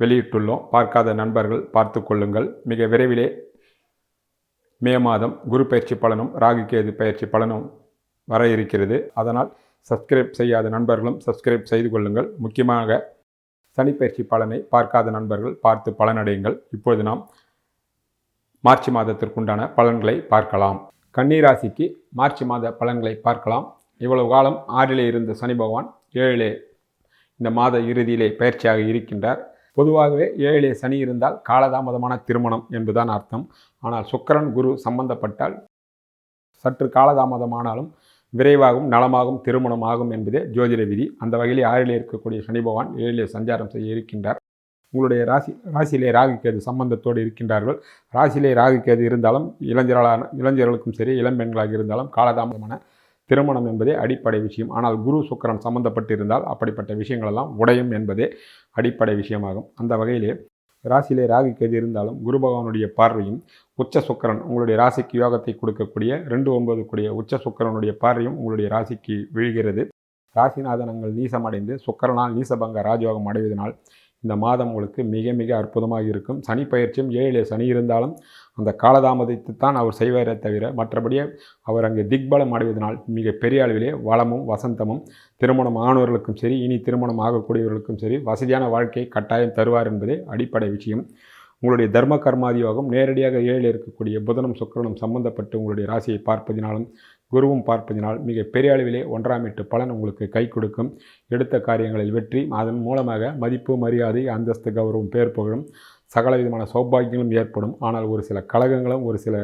வெளியிட்டுள்ளோம். பார்க்காத நண்பர்கள் பார்த்து கொள்ளுங்கள். மிக விரைவிலே மே மாதம் குரு பயிற்சி பலனும் ராகு கேது பயிற்சி பலனும் வர இருக்கிறது. அதனால் சப்ஸ்கிரைப் செய்யாத நண்பர்களும் சப்ஸ்கிரைப் செய்து கொள்ளுங்கள். முக்கியமாக சனிப்பயிற்சி பலனை பார்க்காத நண்பர்கள் பார்த்து பலனடையுங்கள். இப்பொழுது நாம் மார்ச் மாதத்திற்குண்டான பலன்களை பார்க்கலாம். கன்னிராசிக்கு மார்ச் மாத பலன்களை பார்க்கலாம். இவ்வளவு காலம் ஆறிலே இருந்த சனி பகவான் ஏழிலே இந்த மாத இறுதியிலே பயிற்சியாக இருக்கின்றார். பொதுவாகவே ஏழிலே சனி இருந்தால் காலதாமதமான திருமணம் என்பதுதான் அர்த்தம். ஆனால் சுக்கரன் குரு சம்பந்தப்பட்டால் சற்று காலதாமதமானாலும் விரைவாகவும் நலமாகவும் திருமணம் ஆகும் என்பதே ஜோதிட விதி. அந்த வகையில் ஆறிலே இருக்கக்கூடிய சனி பகவான் ஏழிலே சஞ்சாரம் செய்ய இருக்கின்றார். உங்களுடைய ராசி ராசியிலே ராகு கேது சம்பந்தத்தோடு இருக்கின்றார்கள். ராசியிலே ராகு கேது இருந்தாலும் இளைஞர்களான இளைஞர்களுக்கும் சரி இளம்பெண்களாக இருந்தாலும் காலதாமதமான திருமணம் என்பதே அடிப்படை விஷயம். ஆனால் குரு சுக்கரன் சம்மந்தப்பட்டிருந்தால் அப்படிப்பட்ட விஷயங்களெல்லாம் உடையும் என்பதே அடிப்படை விஷயமாகும். அந்த வகையிலே ராசியிலே ராகு கேது இருந்தாலும் குரு பகவானுடைய பார்வையும் உச்ச சுக்கரன் உங்களுடைய ராசிக்கு யோகத்தை கொடுக்கக்கூடிய ரெண்டு ஒன்பது கூடிய உச்ச சுக்கரனுடைய பார்வையும் உங்களுடைய ராசிக்கு விழுகிறது. ராசிநாதனங்கள் நீசமடைந்து சுக்கரனால் நீசபங்க ராஜயோகம் அடைவதனால் இந்த மாதம் உங்களுக்கு மிக மிக அற்புதமாக இருக்கும். சனி பயிற்சியும் ஏழிலே சனி இருந்தாலும் அந்த காலதாமதித்து தான் அவர் செய்வாரே தவிர மற்றபடியே அவர் அங்கே திக்பலம் அடைவதனால் மிக பெரிய அளவிலே வளமும் வசந்தமும் திருமணம் ஆனவர்களுக்கும் சரி இனி திருமணம் ஆகக்கூடியவர்களுக்கும் சரி வசதியான வாழ்க்கையை கட்டாயம் தருவார் என்பதே அடிப்படை விஷயம். உங்களுடைய தர்ம கர்மாதியோகம் நேரடியாக ஏழில் இருக்கக்கூடிய புதனும் சுக்கிரனும் சம்பந்தப்பட்டு உங்களுடைய ராசியை பார்ப்பதினாலும் குருவும் பார்ப்பதினால் மிக பெரிய அளவிலே ஒன்றாம் எட்டு பலன் உங்களுக்கு கை கொடுக்கும். எடுத்த காரியங்களில் வெற்றி அதன் மூலமாக மதிப்பு மரியாதை அந்தஸ்து கௌரவம் பேர் புகழும். சகல விதமான சௌபாகியங்களும் ஏற்படும். ஆனால் ஒரு சில கழகங்களும் ஒரு சில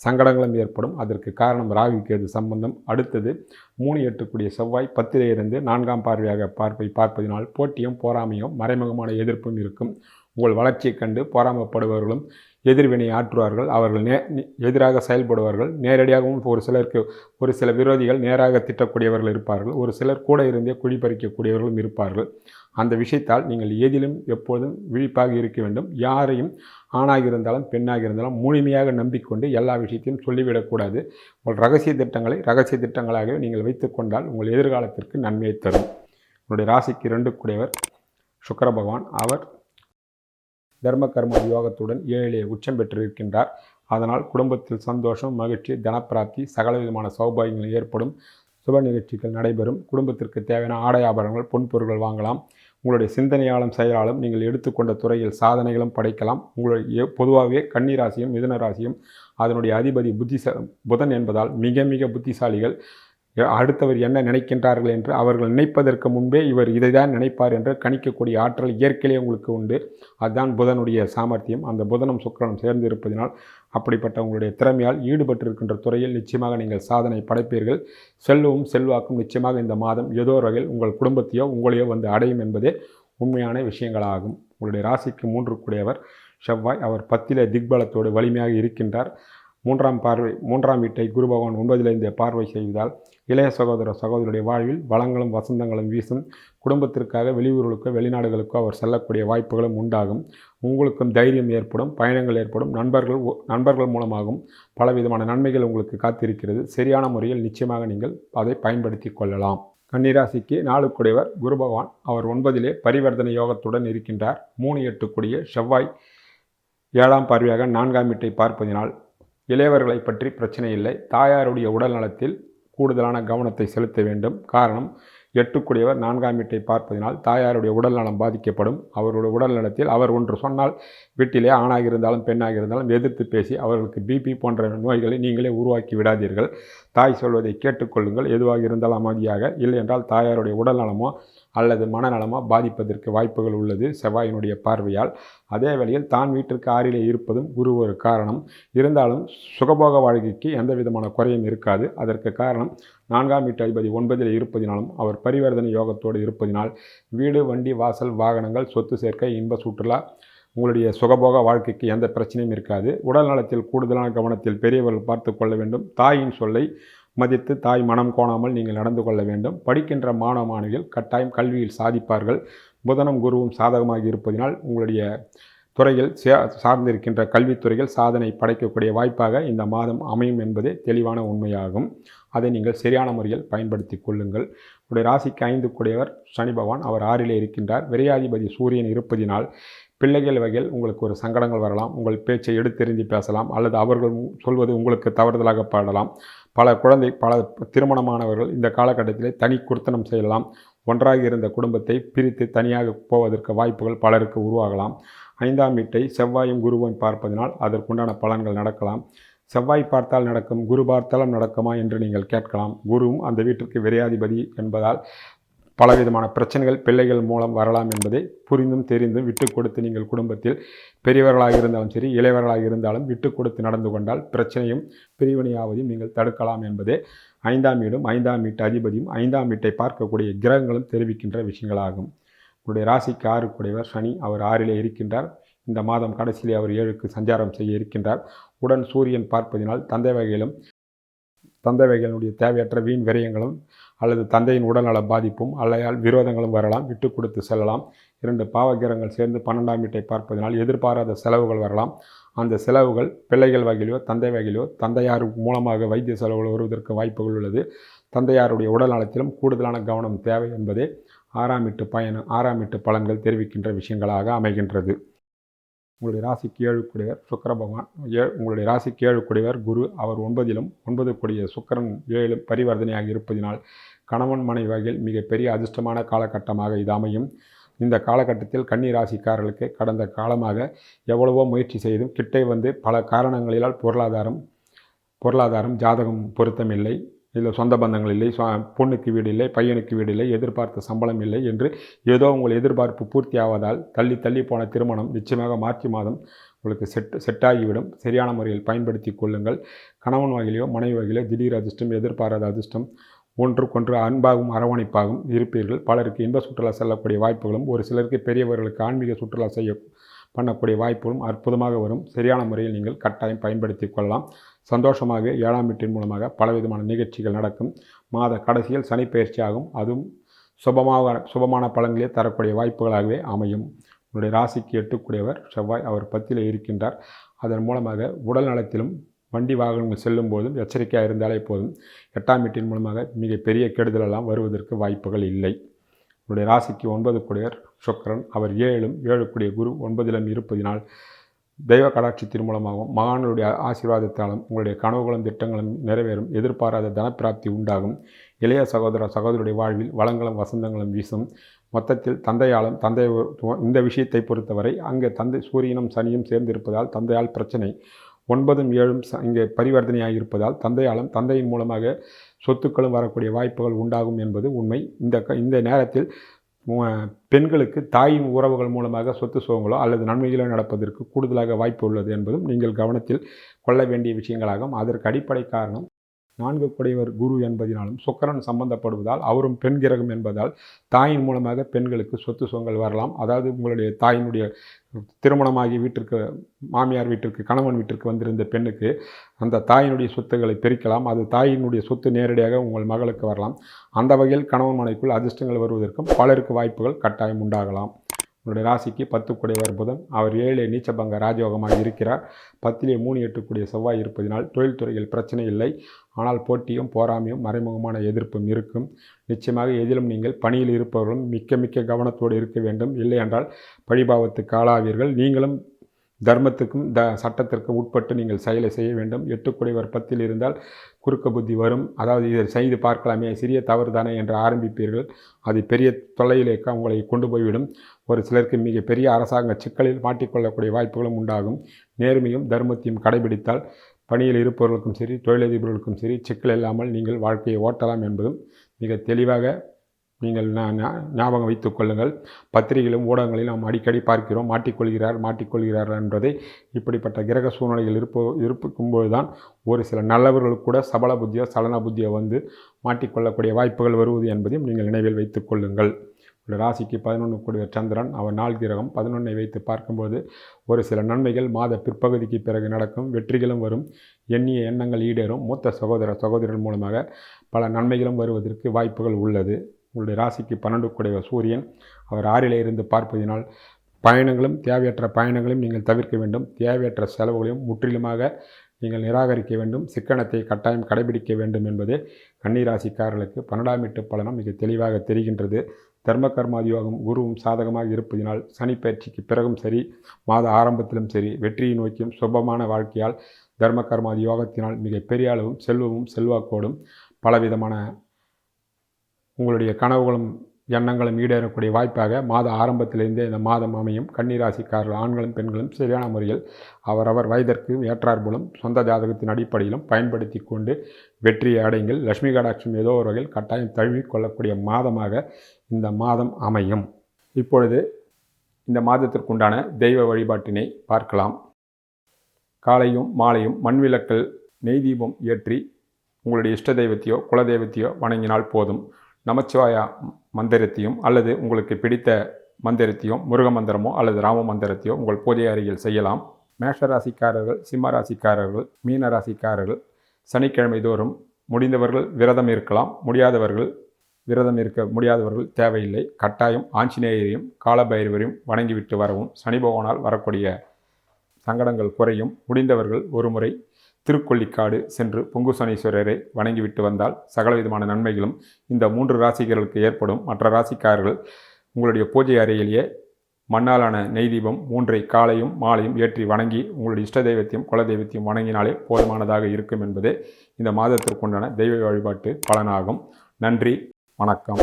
சங்கடங்களும் ஏற்படும். அதற்கு காரணம் ராகு கேது சம்பந்தம். அடுத்தது மூணு எட்டுக்குடிய செவ்வாய் பத்திரையிலிருந்து நான்காம் பார்வையாக பார்ப்பை பார்ப்பதினால் போட்டியும் போராமையும் மறைமுகமான எதிர்ப்பும் இருக்கும். உங்கள் வளர்ச்சியைக் கண்டு பொறாமப்படுபவர்களும் எதிர்வினை ஆற்றுவார்கள். அவர்கள் நே எதிராக செயல்படுவார்கள். நேரடியாகவும் ஒரு சிலருக்கு ஒரு சில விரோதிகள் நேராக திட்டக்கூடியவர்கள் இருப்பார்கள். ஒரு சிலர் கூட இருந்தே குழிப்பறிக்கக்கூடியவர்களும் இருப்பார்கள். அந்த விஷயத்தால் நீங்கள் எதிலும் எப்பொழுதும் விழிப்பாக இருக்க வேண்டும். யாரையும் ஆணாக இருந்தாலும் பெண்ணாக இருந்தாலும் முழுமையாக நம்பிக்கொண்டு எல்லா விஷயத்தையும் சொல்லிவிடக்கூடாது உங்கள் ரகசிய திட்டங்களை ரகசிய திட்டங்களாகவே நீங்கள் வைத்துக்கொண்டால் உங்கள் எதிர்காலத்திற்கு நன்மையை தரும். உங்களுடைய ராசிக்கு இரண்டு கூடியவர் சுக்கர பகவான். அவர் தர்ம கர்ம யோகத்துடன் ஏழிலே உச்சம் பெற்றிருக்கின்றார். அதனால் குடும்பத்தில் சந்தோஷம் மகிழ்ச்சி தனப்பிராப்தி சகல விதமான சௌபாகியங்கள் ஏற்படும். சுப நிகழ்ச்சிகள் நடைபெறும். குடும்பத்திற்கு தேவையான ஆடை ஆபரணங்கள் பொன்பொருட்கள் வாங்கலாம். உங்களுடைய சிந்தனையாலும் செயலாலும் நீங்கள் எடுத்துக்கொண்ட துறையில் சாதனைகளும் படைக்கலாம். உங்களுடைய பொதுவாகவே கன்னிராசியும் மிதுன ராசியும் அதனுடைய அதிபதி புத்திச புதன் என்பதால் மிக மிக புத்திசாலிகள். அடுத்தவர் என்ன நினைக்கின்றார்கள் என்று அவர்கள் நினைப்பதற்கு முன்பே இவர் இதை தான் நினைப்பார் என்று கணிக்கக்கூடிய ஆற்றல் இயற்கையிலே உங்களுக்கு உண்டு. அதுதான் புதனுடைய சாமர்த்தியம். அந்த புதனும் சுக்கரனும் சேர்ந்து இருப்பதனால் அப்படிப்பட்ட உங்களுடைய திறமையால் ஈடுபட்டிருக்கின்ற துறையில் நிச்சயமாக நீங்கள் சாதனை படைப்பீர்கள். செல்வம் செல்வாக்கும் நிச்சயமாக இந்த மாதம் ஏதோ ஒரு வகையில் உங்கள் குடும்பத்தையோ உங்களையோ வந்து அடையும் என்பதே உண்மையான விஷயங்களாகும். உங்களுடைய ராசிக்கு மூன்று கூடியவர். செவ்வாய் அவர் பத்தில திக்பலத்தோடு வலிமையாக இருக்கின்றார். மூன்றாம் பார்வை மூன்றாம் வீட்டை குரு பகவான் ஒன்பதிலிருந்து பார்வை செய்வதால் இளைய சகோதர சகோதரருடைய வாழ்வில் வளங்களும் வசந்தங்களும் வீசும். குடும்பத்திற்காக வெளியூர்களுக்கோ வெளிநாடுகளுக்கோ அவர் செல்லக்கூடிய வாய்ப்புகளும் உண்டாகும். உங்களுக்கும் தைரியம் ஏற்படும் பயணங்கள் ஏற்படும் நண்பர்கள் நண்பர்கள் மூலமாகவும் பலவிதமான நன்மைகள் உங்களுக்கு காத்திருக்கிறது. சரியான முறையில் நிச்சயமாக நீங்கள் அதை பயன்படுத்தி கொள்ளலாம். கன்னிராசிக்கு நாளுக்குடையவர் குரு பகவான். அவர் ஒன்பதிலே பரிவர்த்தனை யோகத்துடன் இருக்கின்றார். மூணு எட்டுக்குடிய செவ்வாய் ஏழாம் பார்வையாக நான்காம் வீட்டை பார்ப்பதினால் இளையவர்களை பற்றி பிரச்சனை இல்லை. தாயாருடைய உடல் நலத்தில் கூடுதலான கவனத்தை செலுத்த வேண்டும். காரணம் எட்டுக்குடியவர் நான்காம் வீட்டை பார்ப்பதினால் தாயாருடைய உடல் நலம் பாதிக்கப்படும். அவருடைய உடல் நலத்தில் அவர் ஒன்று சொன்னால் வீட்டிலே ஆணாக இருந்தாலும் பெண்ணாக இருந்தாலும் எதிர்த்து பேசி அவர்களுக்கு பிபி போன்ற நோய்களை நீங்களே உருவாக்கி விடாதீர்கள். தாய் சொல்வதை கேட்டுக்கொள்ளுங்கள் எதுவாக இருந்தாலும் அமைதியாக. இல்லை என்றால் தாயாருடைய உடல் நலமோ அல்லது மனநலமாக பாதிப்பதற்கு வாய்ப்புகள் உள்ளது செவ்வாயினுடைய பார்வையால். அதே வேளையில் தான் வீட்டிற்கு ஆறிலே இருப்பதும் குரு ஒரு காரணம். இருந்தாலும் சுகபோக வாழ்க்கைக்கு எந்த விதமான குறையும் இருக்காது. அதற்கு காரணம் நான்காம் வீட்டு அதிபதி ஒன்பதில் இருப்பதினாலும் அவர் பரிவர்த்தனை யோகத்தோடு இருப்பதினால் வீடு வண்டி வாசல் வாகனங்கள் சொத்து சேர்க்கை இன்ப சுற்றுலா உங்களுடைய சுகபோக வாழ்க்கைக்கு எந்த பிரச்சனையும் இருக்காது. உடல் நலத்தில் கூடுதலான கவனத்தில் பெரியவர்கள் பார்த்து கொள்ள வேண்டும். தாயின் சொல்லை மதித்து தாய் மனம் கோணாமல் நீங்கள் நடந்து கொள்ள வேண்டும். படிக்கின்ற மாணவ மாணவிகள் கட்டாயம் கல்வியில் சாதிப்பார்கள். புதனும் குருவும் சாதகமாக இருப்பதினால் உங்களுடைய துறையில் சே சார்ந்திருக்கின்ற கல்வித்துறையில் சாதனை படைக்கக்கூடிய வாய்ப்பாக இந்த மாதம் அமையும் என்பதே தெளிவான உண்மையாகும். அதை நீங்கள் சரியான முறையில் பயன்படுத்தி கொள்ளுங்கள். உடைய ராசிக்கு ஐந்து கூடியவர் சனி பகவான் அவர் ஆறிலே இருக்கின்றார். விரையாதிபதி சூரியன் இருப்பதினால் பிள்ளைகள் வகையில் உங்களுக்கு ஒரு சங்கடங்கள் வரலாம். உங்கள் பேச்சை எடுத்தெறிஞ்சு பேசலாம். அல்லது அவர்கள் சொல்வது உங்களுக்கு தவறுதலாக பாடலாம். பல குழந்தை பல திருமணமானவர்கள் இந்த காலகட்டத்திலே தனி குர்த்தனம் செய்யலாம். ஒன்றாக இருந்த குடும்பத்தை பிரித்து தனியாக போவதற்கு வாய்ப்புகள் பலருக்கு உருவாகலாம். ஐந்தாம் வீட்டை செவ்வாயும் குருவும் பார்ப்பதனால் அதற்குண்டான பலன்கள் நடக்கலாம். செவ்வாய் பார்த்தால் நடக்கும் குரு பார்த்தாலும் நடக்குமா என்று நீங்கள் கேட்கலாம். குருவும் அந்த வீட்டிற்கு விரையாதிபதி என்பதால் பலவிதமான பிரச்சனைகள் பிள்ளைகள் மூலம் வரலாம் என்பதை புரிந்தும் தெரிந்தும் விட்டு கொடுத்து நீங்கள் குடும்பத்தில் பெரியவர்களாக இருந்தாலும் சரி இளையவர்களாக இருந்தாலும் விட்டு கொடுத்து நடந்து கொண்டால் பிரச்சனையும் பிரிவினையாவதையும் நீங்கள் தடுக்கலாம் என்பதே ஐந்தாம் வீடும் ஐந்தாம் வீட்டு அதிபதியும் ஐந்தாம் வீட்டை பார்க்கக்கூடிய கிரகங்களும் தெரிவிக்கின்ற விஷயங்களாகும். உங்களுடைய ராசிக்கு ஆறுக்குடையவர் சனி அவர் ஆறிலே இருக்கின்றார். இந்த மாதம் கடைசியிலே அவர் ஏழுக்கு சஞ்சாரம் செய்ய இருக்கின்றார். உடன் சூரியன் பார்ப்பதினால் தந்தை வகையிலும் தந்தை வகைகளுடைய தேவையற்ற வீண் விரயங்களும் அல்லது தந்தையின் உடல்நல பாதிப்பும் அல்லையால் விரோதங்களும் வரலாம் விட்டு கொடுத்து செல்லலாம். இரண்டு பாவகிரகங்கள் சேர்ந்து பன்னெண்டாம் வீட்டை பார்ப்பதனால் எதிர்பாராத செலவுகள் வரலாம். அந்த செலவுகள் பிள்ளைகள் வகையிலோ தந்தை வகையிலோ தந்தையார் மூலமாக வைத்திய செலவுகள் வருவதற்கு வாய்ப்புகள் உள்ளது. தந்தையாருடைய உடல் நலத்திலும் கூடுதலான கவனம் தேவை என்பதே ஆறாம் வீட்டு பயணம் ஆறாம் வீட்டு பலன்கள் தெரிவிக்கின்ற விஷயங்களாக அமைகின்றது. உங்களுடைய ராசிக்கு ஏழு கூடியவர் சுக்கர பகவான். ஏ உங்களுடைய ராசிக்கு ஏழு குரு. அவர் ஒன்பதிலும் ஒன்பது கூடிய சுக்கரன் ஏழு பரிவர்த்தனையாக இருப்பதினால் கணவன் மனைவி வகையில் மிகப்பெரிய அதிர்ஷ்டமான காலகட்டமாக இது அமையும். இந்த காலகட்டத்தில் கன்னி ராசிக்காரர்களுக்கு கடந்த காலமாக எவ்வளவோ முயற்சி செய்தும் கிட்டே வந்து பல காரணங்களிலால் பொருளாதாரம் பொருளாதாரம் ஜாதகம் பொருத்தமில்லை. இல்லை சொந்த பந்தங்கள் இல்லை பொண்ணுக்கு வீடு இல்லை பையனுக்கு வீடு இல்லை எதிர்பார்த்த சம்பளம் இல்லை என்று ஏதோ உங்கள் எதிர்பார்ப்பு பூர்த்தி ஆவதால் தள்ளி தள்ளி போன திருமணம் நிச்சயமாக மார்ச் மாதம் உங்களுக்கு செட் செட்டாகிவிடும் சரியான முறையில் பயன்படுத்தி கொள்ளுங்கள். கணவன் வகையிலோ மனைவி வகையிலோ திடீர் அதிர்ஷ்டம் எதிர்பாராத அதிர்ஷ்டம் ஒன்றுக்கொன்று அன்பாகவும் அரவணைப்பாகவும் இருப்பீர்கள். பலருக்கு இன்ப சுற்றுலா செல்லக்கூடிய வாய்ப்புகளும் ஒரு சிலருக்கு பெரியவர்களுக்கு ஆன்மீக சுற்றுலா செய்ய பண்ணக்கூடிய வாய்ப்புகளும் அற்புதமாக வரும். சரியான முறையில் நீங்கள் கட்டாயம் பயன்படுத்தி கொள்ளலாம். சந்தோஷமாக ஏழாம் வீட்டின் மூலமாக பலவிதமான நிகழ்ச்சிகள் நடக்கும். மாத கடைசியில் சனி ஆகும். அதுவும் சுபமாக சுபமான பலன்களே தரக்கூடிய வாய்ப்புகளாகவே அமையும். உன்னுடைய ராசிக்கு எட்டுக்கூடியவர் செவ்வாய் அவர் பத்தியில் இருக்கின்றார். அதன் மூலமாக உடல் நலத்திலும் வண்டி வாகனங்கள் செல்லும் போதும் எச்சரிக்கையாக இருந்தாலே போதும். எட்டாம் வீட்டின் மூலமாக மிகப்பெரிய கெடுதலெல்லாம் வருவதற்கு வாய்ப்புகள் இல்லை. உன்னுடைய ராசிக்கு ஒன்பது கூடியவர் சுக்கரன். அவர் ஏழும் ஏழு கூடிய குரு ஒன்பதிலும் இருப்பதினால் தெய்வ கடாட்சத்தின் மூலமாகவும் மகான்களுடைய ஆசீர்வாதத்தாலும் உங்களுடைய கனவுகளும் திட்டங்களும் நிறைவேறும். எதிர்பாராத தனப்பிராப்தி உண்டாகும். இளைய சகோதர சகோதரருடைய வாழ்வில் வளங்களும் வசந்தங்களும் வீசும். மொத்தத்தில் தந்தையாலும் தந்தை இந்த விஷயத்தை பொறுத்தவரை அங்கே தந்தை சூரியனும் சனியும் சேர்ந்திருப்பதால் தந்தையால் பிரச்சனை. ஒன்பதும் ஏழும் இங்கே பரிவர்த்தனையாக இருப்பதால் தந்தையாலும் தந்தையின் மூலமாக சொத்துக்களும் வரக்கூடிய வாய்ப்புகள் உண்டாகும் என்பது உண்மை. இந்த இந்த நேரத்தில் பெண்களுக்கு தாயின் உறவுகள் மூலமாக சொத்து சுகங்களோ அல்லது நன்மைகளோ நடப்பதற்கு கூடுதலாக வாய்ப்பு உள்ளது என்பதும் நீங்கள் கவனத்தில் கொள்ள வேண்டிய விஷயங்களாகும். அதற்கு அடிப்படை காரணம் நான்கு குடையவர் குரு என்பதினாலும் சுக்கரன் சம்பந்தப்படுவதால் அவரும் பெண் கிரகம் என்பதால் தாயின் மூலமாக பெண்களுக்கு சொத்து சுகங்கள் வரலாம். அதாவது உங்களுடைய தாயினுடைய திருமணமாகி வீட்டிற்கு மாமியார் வீட்டிற்கு கணவன் வீட்டிற்கு வந்திருந்த பெண்ணுக்கு அந்த தாயினுடைய சொத்துக்களை பிரிக்கலாம். அது தாயினுடைய சொத்து நேரடியாக உங்கள் மகளுக்கு வரலாம். அந்த வகையில் கணவன் மனைக்குள் அதிர்ஷ்டங்கள் வருவதற்கும் பலருக்கு வாய்ப்புகள் கட்டாயம் உண்டாகலாம். உங்களுடைய ராசிக்கு பத்து குடையவர் புதன். அவர் ஏழு நீச்சபங்க ராஜயோகமாக இருக்கிறார். பத்திலே மூணு எட்டுக்கூடிய செவ்வாய் இருப்பதினால் தொழில்துறையில் பிரச்சனை இல்லை. ஆனால் போட்டியும் போராமையும் மறைமுகமான எதிர்ப்பும் இருக்கும். நிச்சயமாக எதிலும் நீங்கள் பணியில் இருப்பவர்களும் மிக்க மிக்க கவனத்தோடு இருக்க வேண்டும். இல்லை என்றால் பழிபாவத்துக்கு ஆளாவீர்கள். நீங்களும் தர்மத்துக்கும் த சட்டத்திற்கும் உட்பட்டு நீங்கள் செயலை செய்ய வேண்டும். எட்டுக்குடைவர் பத்தில் இருந்தால் குறுக்க புத்தி வரும். அதாவது இதை செய்து பார்க்கலாமே சிறிய தவறு தானே என்று ஆரம்பிப்பீர்கள். அது பெரிய தொல்லையிலே உங்களை கொண்டு போய்விடும். ஒரு சிலருக்கு மிக பெரிய அரசாங்க சிக்கலில் மாட்டிக்கொள்ளக்கூடிய வாய்ப்புகளும் உண்டாகும். நேர்மையும் தர்மத்தையும் கடைபிடித்தால் பணியில் இருப்பவர்களுக்கும் சரி தொழிலதிபர்களுக்கும் சரி சிக்கல் இல்லாமல் நீங்கள் வாழ்க்கையை ஓட்டலாம் என்பதும் மிக தெளிவாக நீங்கள் ஞாபகம் வைத்துக் கொள்ளுங்கள். பத்திரிகையிலும் ஊடகங்களிலும் நாம் அடிக்கடி பார்க்கிறோம் மாட்டிக்கொள்கிறார் மாட்டிக்கொள்கிறார் என்பதை இப்படிப்பட்ட கிரக சூழ்நிலைகள் இருப்போ இருக்கும்போது தான் ஒரு சில நல்லவர்கள் கூட சபல புத்தியோ சலன புத்தியோ வந்து மாட்டிக்கொள்ளக்கூடிய வாய்ப்புகள் வருவது என்பதையும் நீங்கள் நினைவில் வைத்துக் கொள்ளுங்கள். உங்களுடைய ராசிக்கு பதினொன்று கூடிய சந்திரன் அவர் நாள் கிரகம் பதினொன்றை வைத்து பார்க்கும்போது ஒரு சில நன்மைகள் மாத பிற்பகுதிக்கு பிறகு நடக்கும் வெற்றிகளும் வரும் எண்ணிய எண்ணங்கள் ஈடேறும் மூத்த சகோதர சகோதரர் மூலமாக பல நன்மைகளும் வருவதற்கு வாய்ப்புகள் உள்ளது. உங்களுடைய ராசிக்கு பன்னெண்டு கூடிய சூரியன் அவர் ஆறில் இருந்து பார்ப்பதினால் பயணங்களும் தேவையற்ற பயணங்களையும் நீங்கள் தவிர்க்க வேண்டும். தேவையற்ற செலவுகளையும் முற்றிலுமாக நீங்கள் நிராகரிக்க வேண்டும். சிக்கனத்தை கட்டாயம் கடைபிடிக்க வேண்டும் என்பது கன்னிராசிக்காரர்களுக்கு பன்னெண்டாம் எட்டு பலனும் மிக தெளிவாக தெரிகின்றது. தர்ம கர்மாதியோகம் குருவும் சாதகமாக இருப்பதினால் சனி பயிற்சிக்கு பிறகும் சரி மாத ஆரம்பத்திலும் சரி வெற்றியை நோக்கியும் சுபமான வாழ்க்கையால் தர்ம கர்மாதி யோகத்தினால் மிக பெரிய அளவும் செல்வமும் செல்வாக்கோடும் பலவிதமான உங்களுடைய கனவுகளும் எண்ணங்களும் ஈடேறக்கூடிய வாய்ப்பாக மாத ஆரம்பத்திலிருந்தே இந்த மாதம் அமையும். கன்னிராசிக்காரர்கள் ஆண்களும் பெண்களும் சரியான முறையில் அவரவர் வயதிற்கு ஏற்றார் மூலம் சொந்த ஜாதகத்தின் அடிப்படையிலும் பயன்படுத்தி கொண்டு வெற்றியை அடைங்கள். லட்சுமி கடாட்சம் ஏதோ ஒரு வகையில் கட்டாயம் தழுவிக்கொள்ளக்கூடிய மாதமாக இந்த மாதம் அமையும். இப்பொழுது இந்த மாதத்திற்குண்டான தெய்வ வழிபாட்டினை பார்க்கலாம். காலையும் மாலையும் மண்விளக்கல் நெய் தீபம் ஏற்றி உங்களுடைய இஷ்ட தெய்வத்தையோ குல தெய்வத்தையோ வணங்கினால் போதும். நமச்சிவாயா மந்திரத்தையும் அல்லது உங்களுக்கு பிடித்த மந்திரத்தையும் முருக மந்திரமோ அல்லது ராம மந்திரத்தையோ உங்கள் பூஜை அறையில் செய்யலாம். மேஷ ராசிக்காரர்கள் சிம்ம ராசிக்காரர்கள் மீன ராசிக்காரர்கள் சனிக்கிழமை தோறும் முடிந்தவர்கள் விரதம் இருக்கலாம். முடியாதவர்கள் விரதம் இருக்க முடியாதவர்கள் தேவையில்லை. கட்டாயம் ஆஞ்சநேயரையும் காலபைரவரையும் வணங்கிவிட்டு வரவும் சனி பகவானால் வரக்கூடிய சங்கடங்கள் குறையும். முடிந்தவர்கள் ஒருமுறை திருக்கொள்ளிக்காடு சென்று பொங்குசனீஸ்வரரை வணங்கிவிட்டு வந்தால் சகலவிதமான நன்மைகளும் இந்த மூன்று ராசிகர்களுக்கு ஏற்படும். மற்ற ராசிக்காரர்கள் உங்களுடைய பூஜை அறையிலேயே மண்ணாலான நெய் தீபம் மூன்றை காலையும் மாலையும் ஏற்றி வணங்கி உங்களுடைய இஷ்ட தெய்வத்தையும் குல தெய்வத்தையும் வணங்கினாலே போதுமானதாக இருக்கும் என்பதே இந்த மாதத்திற்குண்டான தெய்வ வழிபாட்டு பலனாகும். நன்றி வணக்கம்.